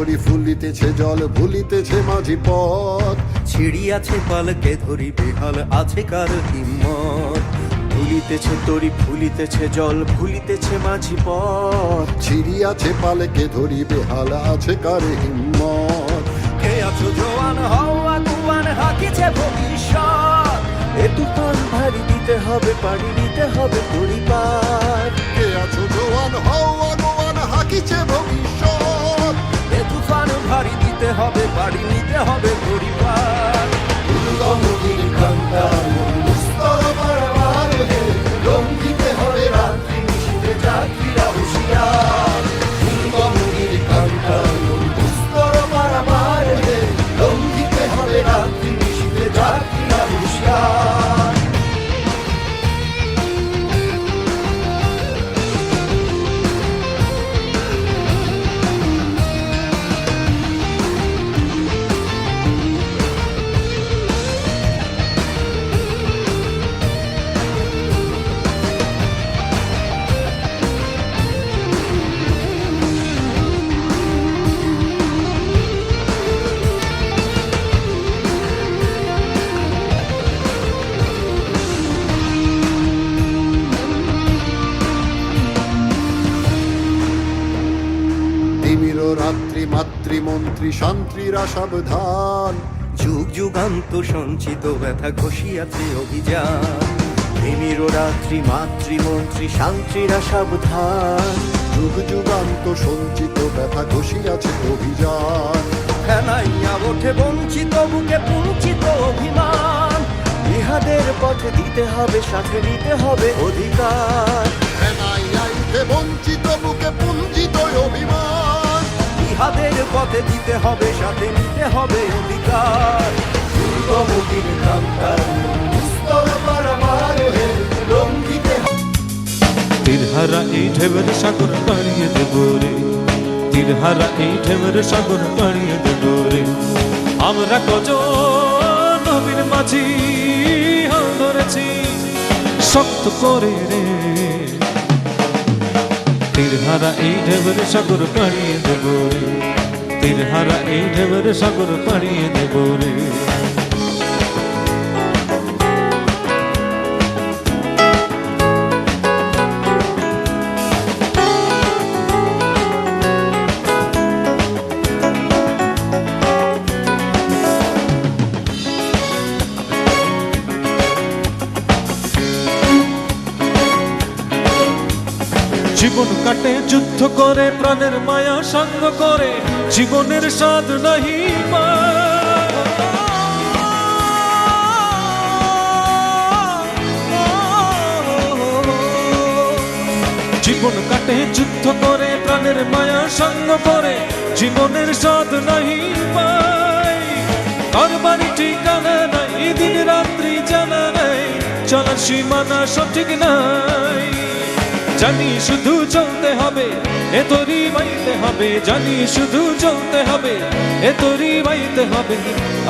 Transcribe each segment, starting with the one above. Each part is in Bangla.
তরি ফুলিতেছে জল ভুলিতেছে মাঝি পথ। ছিড়িয়াছে পালকে ধরি বেহাল আছে কার হিম্মত? ভুলিতেছে তরি ফুলিতেছে জল ভুলিতেছে মাঝি পথ। ছিড়িয়াছে পালকে ধরি বেহাল আছে কার হিম্মত? কে আছো জোয়ান হওয়া কুয়ান হাকিছে ভবিষ্যৎ? এ তুফান ভারী দিতে হবে পাড়ি দিতে হবে পরিবার পাড়ি নিতে হবে পরিবার। রাত্রি মাতৃমন্ত্রী শান্তিরা সাবধান। যুগ যুগান্ত সঞ্চিত ব্যথা ঘষিয়াছে অভিযান। প্রেমীর রাত্রি মাতৃমন্ত্রী শান্তিরা সাবধান। যুগ যুগান্ত সঞ্চিত ব্যথা ঘষিয়াছে অভিযান। ফেলাইয়া ওঠে বঞ্চিত বুকে পুঞ্চিত অভিমান। ইহাদের পথে দিতে হবে সাথে নিতে হবে অধিকার। উঠে বঞ্চিত বুকে ইহাদের পথে দিতে হবে, সাথে নিতে হবে অধিকার। তীরহারা এই ঢেবের সাগর পাড়িয়ে দেব রে। তীরহারা এই ঢেবের সাগর পাড়িয়ে দেব রে। আমরা কজ নবীর মাঝি ধরেছি, শক্ত করে রে। তীরহারা এই ঢেবের সাগর পাড়িয়ে দেব। রে তীর হারা এই ঢেবের সাগর পাড়িয়ে দেব রে। জীবন কাটে, যুদ্ধ করে, প্রাণের মায়া সঙ্গ করে, জীবনের স্বাদ নাহি জীবন কাটে, যুদ্ধ করে, প্রাণের মায়া সঙ্গ করে, জীবনের স্বাদ নাহি পাই কার বাড়ি ঠিকানা নাই দিন রাত্রি জানা নাই, চলার সীমানা সঠিক নাই জানি শুধু চলতে হবে, এ তোরই বাইতে হবে। জানি শুধু চলতে হবে, এ তোরই বাইতে হবে।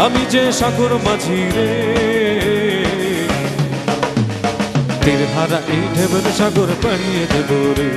আমি যে সাগর মাঝি রে। তীর হারা এই ঢেবের সাগর পাড়িয়ে দেব রে।